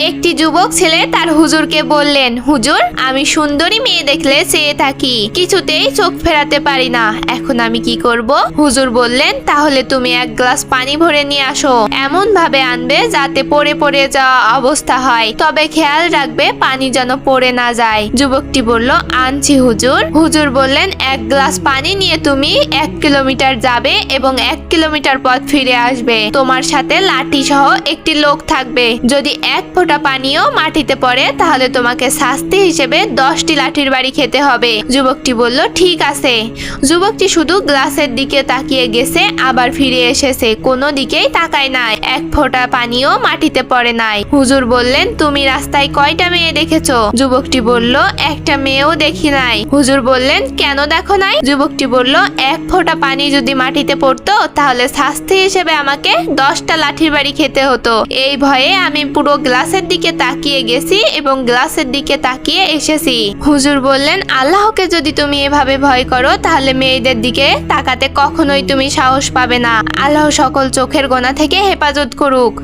একটি যুবক ছেলে তার হুজুরকে বললেন, হুজুর, আমি সুন্দরী মেয়ে দেখলে চেয়ে থাকি। কিছুতেই চোখ ফেরাতে পারি না। এখন আমি কি করব? হুজুর বললেন, তাহলে তুমি এক গ্লাস পানি ভরে নিয়ে আসো। এমন ভাবে আনবে যাতে পড়ে পড়ে যাওয়া অবস্থা হয়। তবে খেয়াল রাখবে পানি যেন পড়ে না যায়। যুবকটি বলল, আনছি হুজুর। হুজুর বললেন, এক গ্লাস পানি নিয়ে তুমি এক কিলোমিটার যাবে এবং এক কিলোমিটার পথ ফিরে আসবে। তোমার সাথে লাঠি সহ একটি লোক থাকবে। যদি এক ফোঁটা পানিও মাটিতে পড়ে, তাহলে তোমাকে শাস্তি হিসেবে দশটি লাঠির বাড়ি খেতে হবে। যুবকটি বলল, ঠিক আছে। যুবকটি শুধু গ্লাসের দিকে তাকিয়ে গেছে, আবার ফিরে এসেছে, কোনো দিকেই তাকায় নাই। এক ফোঁটা পানিও মাটিতে পড়ে নাই। হুজুর বললেন, তুমি রাস্তায় কয়টা মেয়ে দেখেছ? যুবকটি বলল, একটা মেয়েও দেখি নাই। হুজুর বললেন, কেন দেখো নাই? যুবকটি বলল, এক ফোঁটা পানি যদি মাটিতে পড়তো, তাহলে শাস্তি হিসেবে আমাকে দশটা লাঠির বাড়ি খেতে হতো। এই ভয়ে আমি পুরো গ্লাসের দিকে তাকিয়ে গেছি এবং গ্লাসের দিকে তাকিয়ে এসেছি। হুজুর বললেন, আল্লাহকে যদি তুমি এভাবে ভয় করো, তাহলে মেয়েদের দিকে তাকাতে কখনোই তুমি সাহস পাবে না। আল্লাহ সকল চোখের গোনা থেকে হেফাজত করুক।